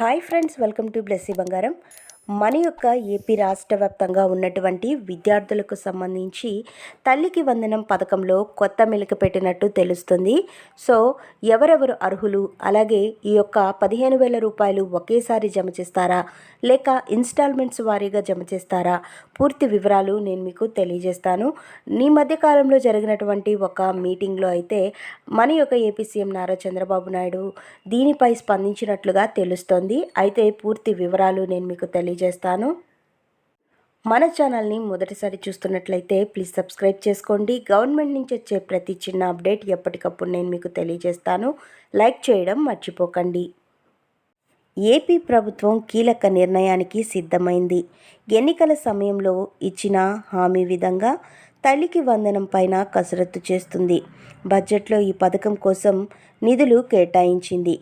Hi friends welcome to Blessy బంగారం. మన యొక్క ఏపీ రాష్ట్ర వ్యాప్తంగా ఉన్నటువంటి విద్యార్థులకు సంబంధించి తల్లికి వందనం పథకంలో కొత్త మెలిక పెట్టినట్టు తెలుస్తుంది. సో ఎవరెవరు అర్హులు? అలాగే ఈ యొక్క పదిహేను వేల రూపాయలు ఒకేసారి జమ చేస్తారా? లేక ఇన్స్టాల్మెంట్స్ వారీగా జమ చేస్తారా? పూర్తి వివరాలు నేను మీకు తెలియజేస్తాను. ఈ మధ్యకాలంలో జరిగినటువంటి ఒక మీటింగ్లో అయితే మన యొక్క ఏపీ సీఎం నారా చంద్రబాబు నాయుడు దీనిపై స్పందించినట్లుగా తెలుస్తోంది. అయితే పూర్తి వివరాలు నేను మీకు తెలియజేస్తాను. మన ఛానల్ని మొదటిసారి చూస్తున్నట్లయితే ప్లీజ్ సబ్స్క్రైబ్ చేసుకోండి. గవర్నమెంట్ నుంచి వచ్చే ప్రతి చిన్న అప్డేట్ ఎప్పటికప్పుడు నేను మీకు తెలియజేస్తాను. లైక్ చేయడం మర్చిపోకండి. ఏపీ ప్రభుత్వం కీలక నిర్ణయానికి సిద్ధమైంది. ఎన్నికల సమయంలో ఇచ్చిన హామీ విధంగా తల్లికి వందనం పైన కసరత్తు చేస్తుంది. బడ్జెట్లో ఈ పథకం కోసం నిధులు కేటాయించింది.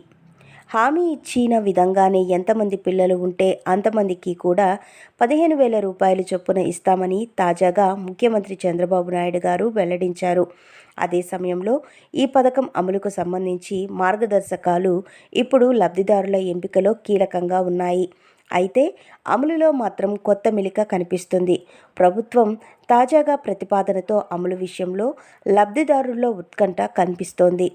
హామీ ఇచ్చిన విధంగానే ఎంతమంది పిల్లలు ఉంటే అంతమందికి కూడా పదిహేను వేల రూపాయలు చొప్పున ఇస్తామని తాజాగా ముఖ్యమంత్రి చంద్రబాబు నాయుడు గారు వెల్లడించారు. అదే సమయంలో ఈ పథకం అమలుకు సంబంధించి మార్గదర్శకాలు ఇప్పుడు లబ్ధిదారుల ఎంపికలో కీలకంగా ఉన్నాయి. అయితే అమలులో మాత్రం కొత్త మిలిక కనిపిస్తుంది. ప్రభుత్వం తాజాగా ప్రతిపాదనతో అమలు విషయంలో లబ్ధిదారుల్లో ఉత్కంఠ కనిపిస్తోంది.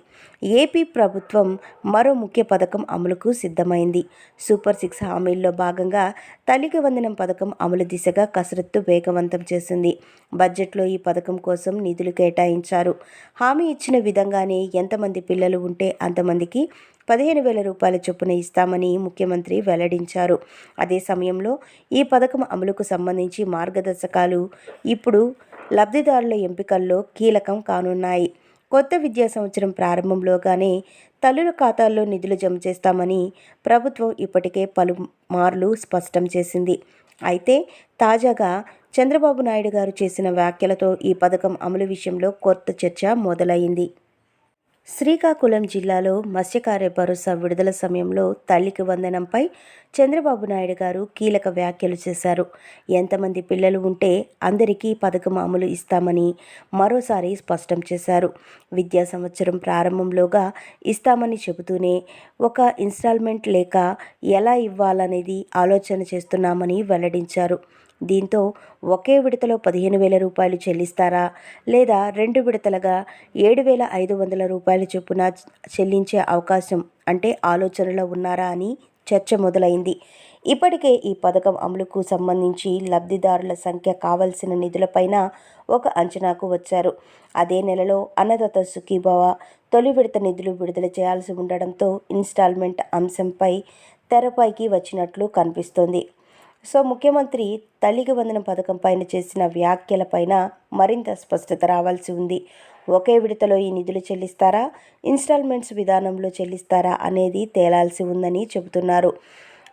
ఏపీ ప్రభుత్వం మరో ముఖ్య పథకం అమలుకు సిద్ధమైంది. సూపర్ సిక్స్ హామీల్లో భాగంగా తల్లికి వందనం పథకం అమలు దిశగా కసరత్తు వేగవంతం చేసింది. బడ్జెట్లో ఈ పథకం కోసం నిధులు కేటాయించారు. హామీ ఇచ్చిన విధంగానే ఎంతమంది పిల్లలు ఉంటే అంతమందికి పదిహేను వేల రూపాయల చొప్పున ఇస్తామని ముఖ్యమంత్రి వెల్లడించారు. అదే సమయంలో ఈ పథకం అమలుకు సంబంధించి మార్గదర్శకాలు ఇప్పుడు లబ్ధిదారుల ఎంపికల్లో కీలకం కానున్నాయి. కొత్త విద్యా సంవత్సరం ప్రారంభంలోగానే తల్లుల ఖాతాల్లో నిధులు జమ చేస్తామని ప్రభుత్వం ఇప్పటికే పలుమార్లు స్పష్టం చేసింది. అయితే తాజాగా చంద్రబాబు నాయుడు గారు చేసిన వ్యాఖ్యలతో ఈ పథకం అమలు విషయంలో కొత్త చర్చ మొదలైంది. శ్రీకాకుళం జిల్లాలో మత్స్యకార్య భరోసా విడుదల సమయంలో తల్లికి వందనంపై చంద్రబాబు నాయుడు గారు కీలక వ్యాఖ్యలు చేశారు. ఎంతమంది పిల్లలు ఉంటే అందరికీ పథకం అమలు ఇస్తామని మరోసారి స్పష్టం చేశారు. విద్యా సంవత్సరం ప్రారంభంలోగా ఇస్తామని చెబుతూనే ఒక ఇన్స్టాల్మెంట్ లేక ఎలా ఇవ్వాలనేది ఆలోచన చేస్తున్నామని వెల్లడించారు. దీంతో ఒకే విడతలో పదిహేను వేల రూపాయలు చెల్లిస్తారా? లేదా రెండు విడతలుగా ఏడు వేల ఐదు వందల రూపాయలు చొప్పున చెల్లించే అవకాశం అంటే ఆలోచనలో ఉన్నారా అని చర్చ మొదలైంది. ఇప్పటికే ఈ పథకం అమలుకు సంబంధించి లబ్ధిదారుల సంఖ్య కావలసిన నిధులపైన ఒక అంచనాకు వచ్చారు. అదే నెలలో అన్నదాత సుఖీభవ తొలి విడత నిధులు విడుదల చేయాల్సి ఉండడంతో ఇన్స్టాల్మెంట్ అంశంపై తెరపైకి వచ్చినట్లు కనిపిస్తోంది. సో ముఖ్యమంత్రి తల్లికి వందన పథకం పైన చేసిన వ్యాఖ్యలపైన మరింత స్పష్టత రావాల్సి ఉంది. ఒకే విడతలో ఈ నిధులు చెల్లిస్తారా? ఇన్స్టాల్మెంట్స్ విధానంలో చెల్లిస్తారా అనేది తేలాల్సి ఉందని చెబుతున్నారు.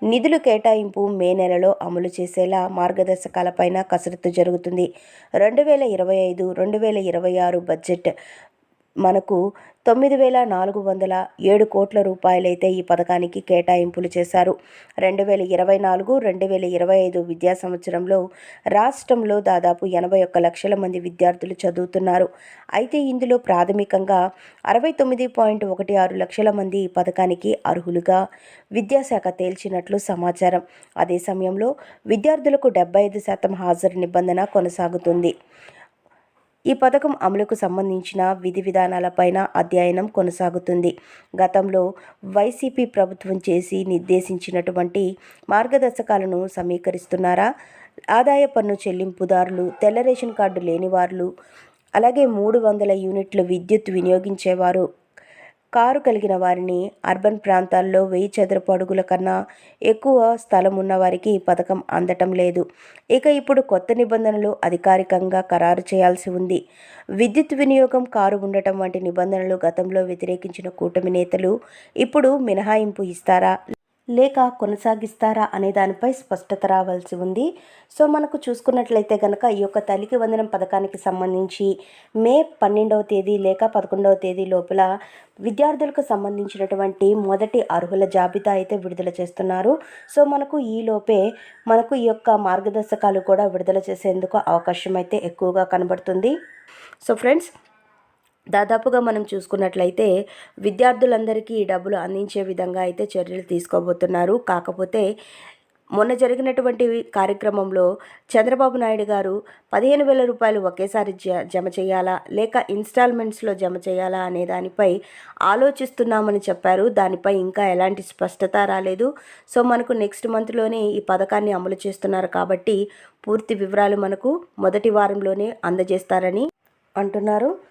నిధులు కేటాయింపు మే నెలలో అమలు చేసేలా మార్గదర్శకాలపైన కసరత్తు జరుగుతుంది. రెండు వేల ఇరవై ఐదు రెండు వేల ఇరవై ఆరు బడ్జెట్ మనకు తొమ్మిది వేల నాలుగు వందల ఏడు కోట్ల రూపాయలైతే ఈ పథకానికి కేటాయింపులు చేశారు. రెండు వేల ఇరవై నాలుగు రెండు వేల ఇరవై ఐదు విద్యా సంవత్సరంలో రాష్ట్రంలో దాదాపు ఎనభై ఒక్క లక్షల మంది విద్యార్థులు చదువుతున్నారు. అయితే ఇందులో ప్రాథమికంగా అరవై తొమ్మిది పాయింట్ ఒకటి ఆరు లక్షల మంది ఈ పథకానికి అర్హులుగా విద్యాశాఖ తేల్చినట్లు సమాచారం. అదే సమయంలో విద్యార్థులకు డెబ్బై ఐదు శాతం హాజరు నిబంధన కొనసాగుతుంది. ఈ పథకం అమలుకు సంబంధించిన విధి విధానాలపైన అధ్యయనం కొనసాగుతుంది. గతంలో వైసీపీ ప్రభుత్వం చేసి నిర్దేశించినటువంటి మార్గదర్శకాలను సమీకరిస్తున్నారా? ఆదాయ పన్ను చెల్లింపుదారులు తెల్ల రేషన్ కార్డు లేని వారు అలాగే మూడు వందల యూనిట్లు విద్యుత్ వినియోగించేవారు కారు కలిగిన వారిని అర్బన్ ప్రాంతాల్లో వెయ్యి చదరపు అడుగుల కన్నా ఎక్కువ స్థలం ఉన్న వారికి ఈ పథకం అందటం లేదు. ఇక ఇప్పుడు కొత్త నిబంధనలు అధికారికంగా ఖరారు చేయాల్సి ఉంది. విద్యుత్ వినియోగం కారు ఉండటం వంటి నిబంధనలు గతంలో వ్యతిరేకించిన కూటమి నేతలు ఇప్పుడు మినహాయింపు ఇస్తారా? లేక కొనసాగిస్తారా అనే దానిపై స్పష్టత రావాల్సి ఉంది. సో మనకు చూసుకున్నట్లయితే కనుక ఈ యొక్క తల్లికి వందనం పథకానికి సంబంధించి మే పన్నెండవ తేదీ లేక పదకొండవ తేదీ లోపల విద్యార్థులకు సంబంధించినటువంటి మొదటి అర్హుల జాబితా అయితే విడుదల చేస్తున్నారు. సో మనకు ఈ లోపే మనకు ఈ యొక్క మార్గదర్శకాలు కూడా విడుదల చేసేందుకు అవకాశం అయితే ఎక్కువగా కనబడుతుంది. సో ఫ్రెండ్స్ దాదాపుగా మనం చూసుకున్నట్లయితే విద్యార్థులందరికీ ఈ డబ్బులు అందించే విధంగా అయితే చర్యలు తీసుకోబోతున్నారు. కాకపోతే మొన్న జరిగినటువంటి కార్యక్రమంలో చంద్రబాబు నాయుడు గారు పదిహేను వేల రూపాయలు ఒకేసారి జ జమ చేయాలా? లేక ఇన్స్టాల్మెంట్స్లో జమ చేయాలా అనే దానిపై ఆలోచిస్తున్నామని చెప్పారు. దానిపై ఇంకా ఎలాంటి స్పష్టత రాలేదు. సో మనకు నెక్స్ట్ మంత్లోనే ఈ పథకాన్ని అమలు చేస్తున్నారు కాబట్టి పూర్తి వివరాలు మనకు మొదటి వారంలోనే అందజేస్తారని అంటున్నారు.